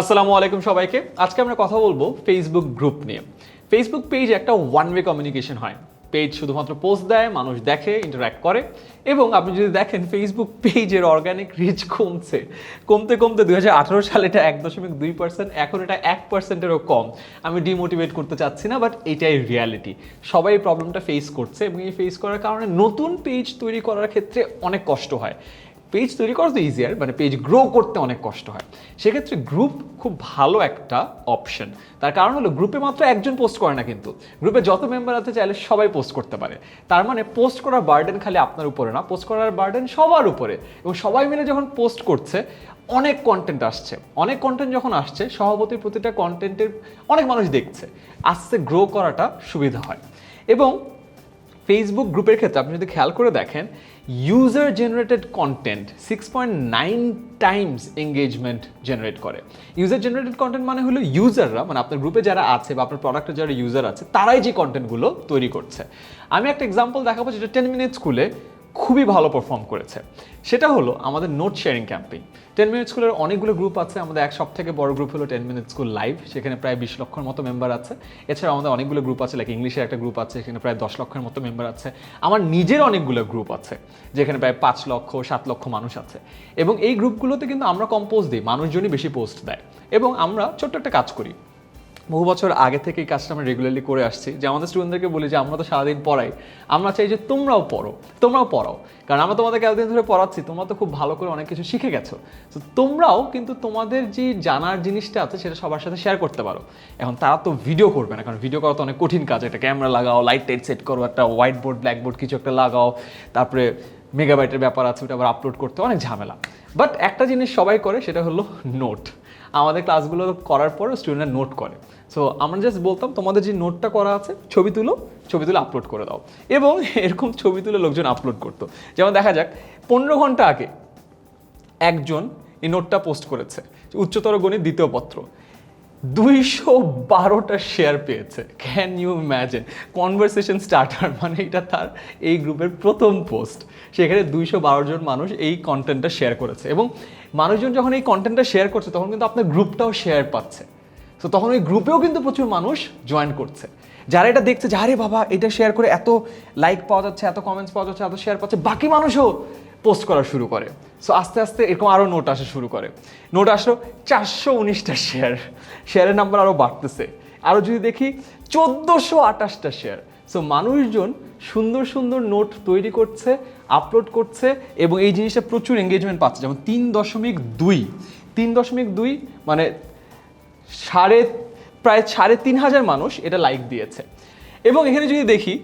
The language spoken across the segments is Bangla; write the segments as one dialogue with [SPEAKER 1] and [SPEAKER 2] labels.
[SPEAKER 1] আসসালামু আলাইকুম সবাইকে। আজকে আমরা কথা বলব ফেসবুক গ্রুপ নিয়ে। ফেসবুক পেজ একটা ওয়ান ওয়ে কমিউনিকেশন হয়। পেজ শুধুমাত্র পোস্ট দেয়, মানুষ দেখে ইন্টারাক্ট করে এবং আপনি যদি দেখেন ফেসবুক পেজের অর্গানিক রিচ কমছে। কমতে কমতে দুই হাজার আঠেরো সালে এটা এক দশমিক দুই পার্সেন্ট এখন এটা এক পার্সেন্টেরও কম। আমি ডিমোটিভেট করতে চাচ্ছি না বাট এটাই রিয়ালিটি সবাই এই প্রবলেমটা ফেস করছে এবং এই ফেস করার কারণে নতুন পেজ তৈরি করার ক্ষেত্রে অনেক কষ্ট হয়। পেজ তৈরি করা তো ইজিয়ার মানে পেজ গ্রো করতে অনেক কষ্ট হয়। সেক্ষেত্রে গ্রুপ খুব ভালো একটা অপশন তার কারণ হলো গ্রুপে মাত্র একজন পোস্ট করে না কিন্তু। গ্রুপে যত মেম্বার আছে চাইলে সবাই পোস্ট করতে পারে। তার মানে পোস্ট করার বার্ডেন খালি আপনার উপরে না পোস্ট করার বার্ডেন সবার উপরে। এবং সবাই মিলে যখন পোস্ট করছে, অনেক কন্টেন্ট আসছে। অনেক কন্টেন্ট যখন আসছে, সভাপতির প্রতিটা কন্টেন্টের অনেক মানুষ দেখছে। আস্তে গ্রো করাটা সুবিধা হয়। এবং ফেসবুক গ্রুপের ক্ষেত্রে আপনি যদি খেয়াল করে দেখেন user generated content six point nine times engagement generate করে। ইউজার জেনারেটেড কন্টেন্ট মানে হলো ইউজাররা মানে আপনার গ্রুপে যারা আছে বা আপনার প্রোডাক্টের যারা ইউজার আছে, তারাই যে কন্টেন্টগুলো তৈরি করছে। আমি একটা এক্সাম্পল দেখাবো যেটা টেন মিনিট স্কুলে খুবই ভালো পারফর্ম করেছে। সেটা হলো আমাদের note sharing campaign ten minute স্কুলের অনেকগুলো গ্রুপ আছে, আমাদের এক সব থেকে বড় গ্রুপ হলো টেন মিনিট স্কুল লাইভ সেখানে প্রায় বিশ লক্ষের মতো মেম্বার আছে। এছাড়া আমাদের অনেকগুলো গ্রুপ আছে লাইক ইংলিশের একটা গ্রুপ আছে, সেখানে প্রায় দশ লক্ষের মতো মেম্বার আছে। আমার নিজের অনেকগুলো গ্রুপ আছে, যেখানে প্রায় পাঁচ লক্ষ, সাত লক্ষ মানুষ আছে। এবং এই গ্রুপগুলোতে কিন্তু আমরা কম্পোজ দিই, মানুষজনই বেশি পোস্ট দেয়। এবং আমরা ছোট্ট একটা কাজ করি বহু বছর আগে থেকে এই কাজটা আমরা রেগুলারলি করে আসছি। যে আমাদের স্টুডেন্টদেরকে বলি যে, আমরা তো সারাদিন পড়াই। আমরা চাই যে তোমরাও পড়ো, তোমরাও পড়াও। কারণ আমরা তোমাদেরকে এতদিন ধরে পড়াচ্ছি, তোমরা তো খুব ভালো করে অনেক কিছু শিখে গেছো। তো তোমরাও কিন্তু তোমাদের যে জানার জিনিসটা আছে, সেটা সবার সাথে শেয়ার করতে পারো। এখন তারা তো ভিডিও করবে না, কারণ ভিডিও করা তো অনেক কঠিন কাজ। একটা ক্যামেরা লাগাও লাইট টাইট সেট করো, একটা হোয়াইট বোর্ড ব্ল্যাক বোর্ড কিছু একটা লাগাও, তারপরে মেগাবাইটের ব্যাপার আছে, ওটা আবার আপলোড করতে, অনেক ঝামেলা। বাট একটা জিনিস সবাই করে, সেটা হলো নোট আমাদের ক্লাসগুলো করার পরও স্টুডেন্টরা নোট করে। সো আমরা জাস্ট বলতাম তোমাদের যে নোটটা করা আছে, ছবি তুলো, ছবি তুলে আপলোড করে দাও। এবং এরকম ছবি তুলে লোকজন আপলোড করতো। যেমন দেখা যাক, পনেরো ঘণ্টা আগে একজন এই নোটটা পোস্ট করেছে উচ্চতর গণিত দ্বিতীয় পত্র। দুইশো বারোটা শেয়ার পেয়েছে। Can you imagine conversation starter মানে এটা তার এই গ্রুপের প্রথম পোস্ট সেখানে দুইশো বারো জন মানুষ এই কন্টেন্টটা শেয়ার করেছে। এবং মানুষজন যখন এই কন্টেন্টটা শেয়ার করছে, তখন কিন্তু আপনার গ্রুপটাও শেয়ার পাচ্ছে। তো তখন ওই গ্রুপেও কিন্তু প্রচুর মানুষ জয়েন করছে। যারা এটা দেখছে যে, আরে বাবা, এটা শেয়ার করে এত লাইক পাওয়া যাচ্ছে, এত কমেন্টস পাওয়া যাচ্ছে, এত শেয়ার পাচ্ছে, বাকি মানুষও পোস্ট করা শুরু করে। সো আস্তে আস্তে এরকম আরও নোট আসা শুরু করে। নোট আসলো চারশো উনিশটা শেয়ার শেয়ারের নাম্বার আরও বাড়তেছে। আরও যদি দেখি, চোদ্দোশো আঠাশটা শেয়ার সো মানুষজন সুন্দর সুন্দর নোট তৈরি করছে আপলোড করছে এবং এই জিনিসটা প্রচুর এঙ্গেজমেন্ট পাচ্ছে। যেমন তিন দশমিক দুই। তিন দশমিক দুই মানে সাড়ে, প্রায় সাড়ে তিন হাজার মানুষ এটা লাইক দিয়েছে। এবং এখানে যদি দেখি,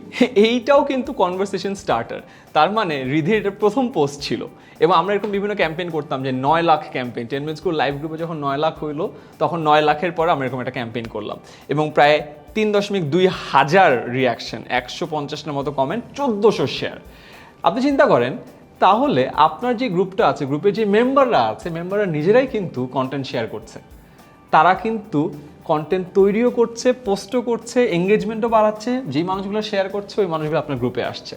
[SPEAKER 1] এইটাও কিন্তু কনভারসেশন স্টার্টার তার মানে রিধির এটা প্রথম পোস্ট ছিল। এবং আমরা এরকম বিভিন্ন ক্যাম্পেইন করতাম যে নয় lakh campaign ten minute school live গ্রুপে যখন নয় লাখ হইল, তখন নয় লাখের পর আমরা এরকম একটা ক্যাম্পেইন করলাম। এবং প্রায় তিন দশমিক দুই হাজার রিয়াকশন একশো পঞ্চাশটার মতো কমেন্ট চোদ্দোশো শেয়ার আপনি চিন্তা করেন, তাহলে আপনার যে গ্রুপটা আছে গ্রুপে যে মেম্বাররা আছে মেম্বাররা নিজেরাই কিন্তু কন্টেন্ট শেয়ার করছে। তারা কিন্তু কন্টেন্ট তৈরিও করছে পোস্টও করছে এঙ্গেজমেন্টও বাড়াচ্ছে, যেই মানুষগুলো শেয়ার করছে, ওই মানুষগুলো আপনার গ্রুপে আসছে।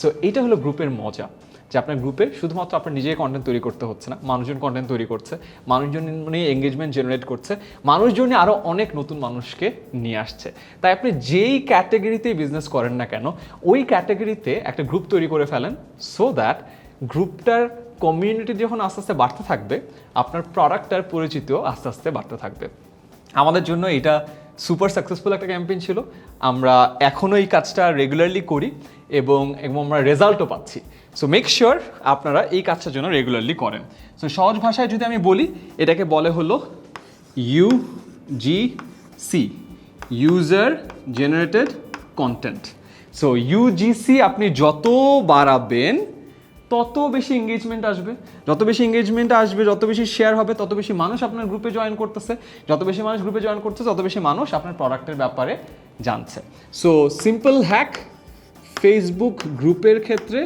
[SPEAKER 1] সো এটা হলো গ্রুপের মজা, যে আপনার গ্রুপে শুধুমাত্র আপনার নিজেই কন্টেন্ট তৈরি করতে হচ্ছে না, মানুষজন কন্টেন্ট তৈরি করছে, মানুষজন নিয়ে এঙ্গেজমেন্ট জেনারেট করছে, মানুষজন আরও অনেক নতুন মানুষকে নিয়ে আসছে। তাই আপনি যেই ক্যাটাগরিতেই বিজনেস করেন না কেন, ওই ক্যাটাগরিতে একটা গ্রুপ তৈরি করে ফেলেন সো দ্যাট গ্রুপটার কমিউনিটি যখন আস্তে আস্তে বাড়তে থাকবে, আপনার প্রোডাক্টটার পরিচিতিও আস্তে আস্তে বাড়তে থাকবে। আমাদের জন্য এটা সুপার সাকসেসফুল একটা ক্যাম্পেইন ছিল। আমরা এখনও এই কাজটা রেগুলারলি করি এবং এবং আমরা রেজাল্টও পাচ্ছি। সো মেক শিওর আপনারা এই কাজটার জন্য রেগুলারলি করেন। সো সহজ ভাষায় যদি আমি বলি, এটাকে বলে হলো U G C user generated content so UGC আপনি যত বাড়াবেন তত বেশি এঙ্গেজমেন্ট আসবে, যত বেশি এঙ্গেজমেন্ট আসবে, যত বেশি শেয়ার হবে, তত বেশি মানুষ আপনার গ্রুপে জয়েন করতেছে। যত বেশি মানুষ গ্রুপে জয়েন করতেছে, তত বেশি মানুষ আপনার প্রোডাক্টের ব্যাপারে জানছে। সো সিম্পল হ্যাক ফেসবুক গ্রুপের ক্ষেত্রে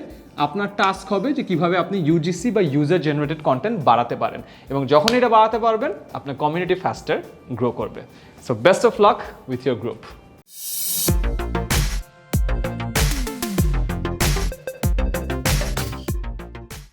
[SPEAKER 1] আপনার টাস্ক হবে যে কীভাবে আপনি ইউজিসি বা ইউজার জেনারেটেড কন্টেন্ট বাড়াতে পারেন। এবং যখন এটা বাড়াতে পারবেন, আপনার কমিউনিটি ফাস্টার গ্রো করবে। So best of luck with your group